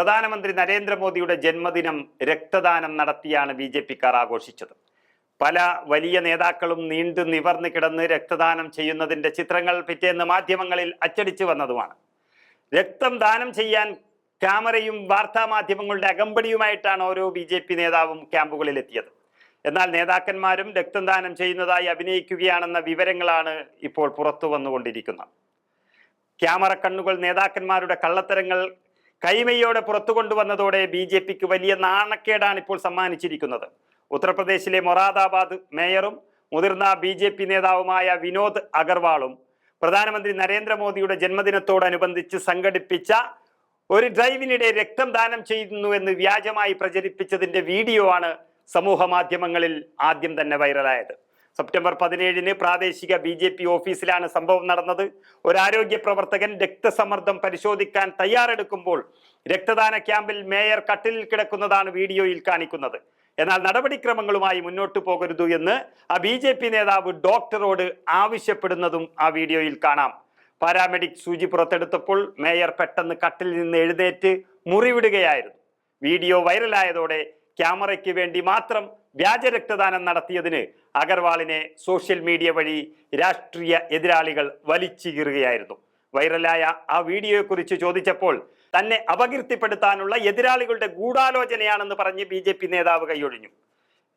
പ്രധാനമന്ത്രി നരേന്ദ്രമോദിയുടെ ജന്മദിനം രക്തദാനം നടത്തിയാണ് ബി ജെ പിക്കാർ ആഘോഷിച്ചത്. പല വലിയ നേതാക്കളും നീണ്ടു നിവർന്നു കിടന്ന് രക്തദാനം ചെയ്യുന്നതിന്റെ ചിത്രങ്ങൾ പിറ്റേന്ന് മാധ്യമങ്ങളിൽ അച്ചടിച്ചു വന്നതുമാണ്. രക്തം ദാനം ചെയ്യാൻ ക്യാമറയും വാർത്താ മാധ്യമങ്ങളുടെ അകമ്പടിയുമായിട്ടാണ് ഓരോ ബി ജെ പി നേതാവും ക്യാമ്പുകളിൽ എത്തിയത് എന്നാൽ നേതാക്കന്മാരും രക്തം ദാനം ചെയ്യുന്നതായി അഭിനയിക്കുകയാണെന്ന വിവരങ്ങളാണ് ഇപ്പോൾ പുറത്തു വന്നുകൊണ്ടിരിക്കുന്നത് ക്യാമറ കണ്ണുകൾ നേതാക്കന്മാരുടെ കള്ളത്തരങ്ങൾ കൈമയോടെ പുറത്തു കൊണ്ടുവന്നതോടെ ബി ജെ പിക്ക് വലിയ നാണക്കേടാണ് ഇപ്പോൾ സമ്മാനിച്ചിരിക്കുന്നത്. ഉത്തർപ്രദേശിലെ മൊറാദാബാദ് മേയറും മുതിർന്ന ബി ജെ പി നേതാവുമായ വിനോദ് അഗർവാളും പ്രധാനമന്ത്രി നരേന്ദ്രമോദിയുടെ ജന്മദിനത്തോടനുബന്ധിച്ച് സംഘടിപ്പിച്ച ഒരു ഡ്രൈവിനിടെ രക്തം ദാനം ചെയ്യുന്നു എന്ന് വ്യാജമായി പ്രചരിപ്പിച്ചതിന്റെ വീഡിയോ ആണ് സമൂഹ മാധ്യമങ്ങളിൽ ആദ്യം തന്നെ വൈറലായത്. സെപ്റ്റംബർ പതിനേഴിന് പ്രാദേശിക ബി ജെ പി ഓഫീസിലാണ് സംഭവം നടന്നത്. ഒരു ആരോഗ്യ പ്രവർത്തകൻ രക്തസമ്മർദ്ദം പരിശോധിക്കാൻ തയ്യാറെടുക്കുമ്പോൾ രക്തദാന ക്യാമ്പിൽ മേയർ കട്ടിലിൽ കിടക്കുന്നതാണ് വീഡിയോയിൽ കാണിക്കുന്നത്. എന്നാൽ നടപടിക്രമങ്ങളുമായി മുന്നോട്ടു പോകരുത് എന്ന് ആ ബി ജെ പി നേതാവ് ഡോക്ടറോട് ആവശ്യപ്പെടുന്നതും ആ വീഡിയോയിൽ കാണാം. പാരാമെഡിക് സൂചി പുറത്തെടുത്തപ്പോൾ മേയർ പെട്ടെന്ന് കട്ടിൽ നിന്ന് എഴുന്നേറ്റ് മുറിവിടുകയായിരുന്നു. വീഡിയോ വൈറലായതോടെ ക്യാമറയ്ക്ക് വേണ്ടി മാത്രം വ്യാജ രക്തദാനം നടത്തിയതിന് അഗർവാളിനെ സോഷ്യൽ മീഡിയ വഴി രാഷ്ട്രീയ എതിരാളികൾ വലിച്ചുകീറുകയായിരുന്നു. വൈറലായ ആ വീഡിയോയെക്കുറിച്ച് ചോദിച്ചപ്പോൾ തന്നെ അപകീർത്തിപ്പെടുത്താനുള്ള എതിരാളികളുടെ ഗൂഢാലോചനയാണെന്ന് പറഞ്ഞ് ബി ജെ പി നേതാവ് കൈയൊഴിഞ്ഞു.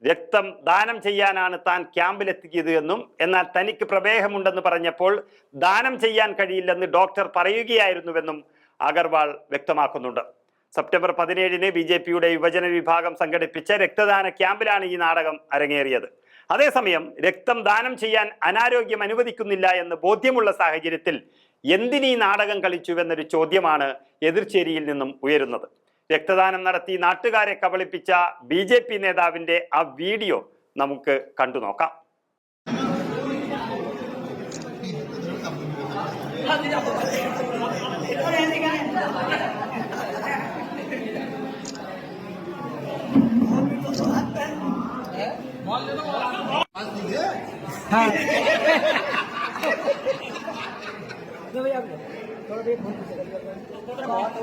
രക്തം ദാനം ചെയ്യാനാണ് താൻ ക്യാമ്പിലെത്തിയത് എന്നും എന്നാൽ തനിക്ക് പ്രമേഹമുണ്ടെന്ന് പറഞ്ഞപ്പോൾ ദാനം ചെയ്യാൻ കഴിയില്ലെന്ന് ഡോക്ടർ പറയുകയായിരുന്നുവെന്നും അഗർവാൾ വ്യക്തമാക്കുന്നുണ്ട്. സെപ്റ്റംബർ പതിനേഴിന് ബി ജെ പിയുടെ യുവജന വിഭാഗം സംഘടിപ്പിച്ച രക്തദാന ക്യാമ്പിലാണ് ഈ നാടകം അരങ്ങേറിയത്. അതേസമയം രക്തം ദാനം ചെയ്യാൻ അനാരോഗ്യം അനുവദിക്കുന്നില്ല എന്ന് ബോധ്യമുള്ള സാഹചര്യത്തിൽ എന്തിനീ നാടകം കളിച്ചുവെന്നൊരു ചോദ്യമാണ് എതിർചേരിയിൽ നിന്നും ഉയരുന്നത്. രക്തദാനം നടത്തി നാട്ടുകാരെ കബളിപ്പിച്ച ബി നേതാവിന്റെ ആ വീഡിയോ നമുക്ക് കണ്ടു നോക്കാം. হ্যাঁ।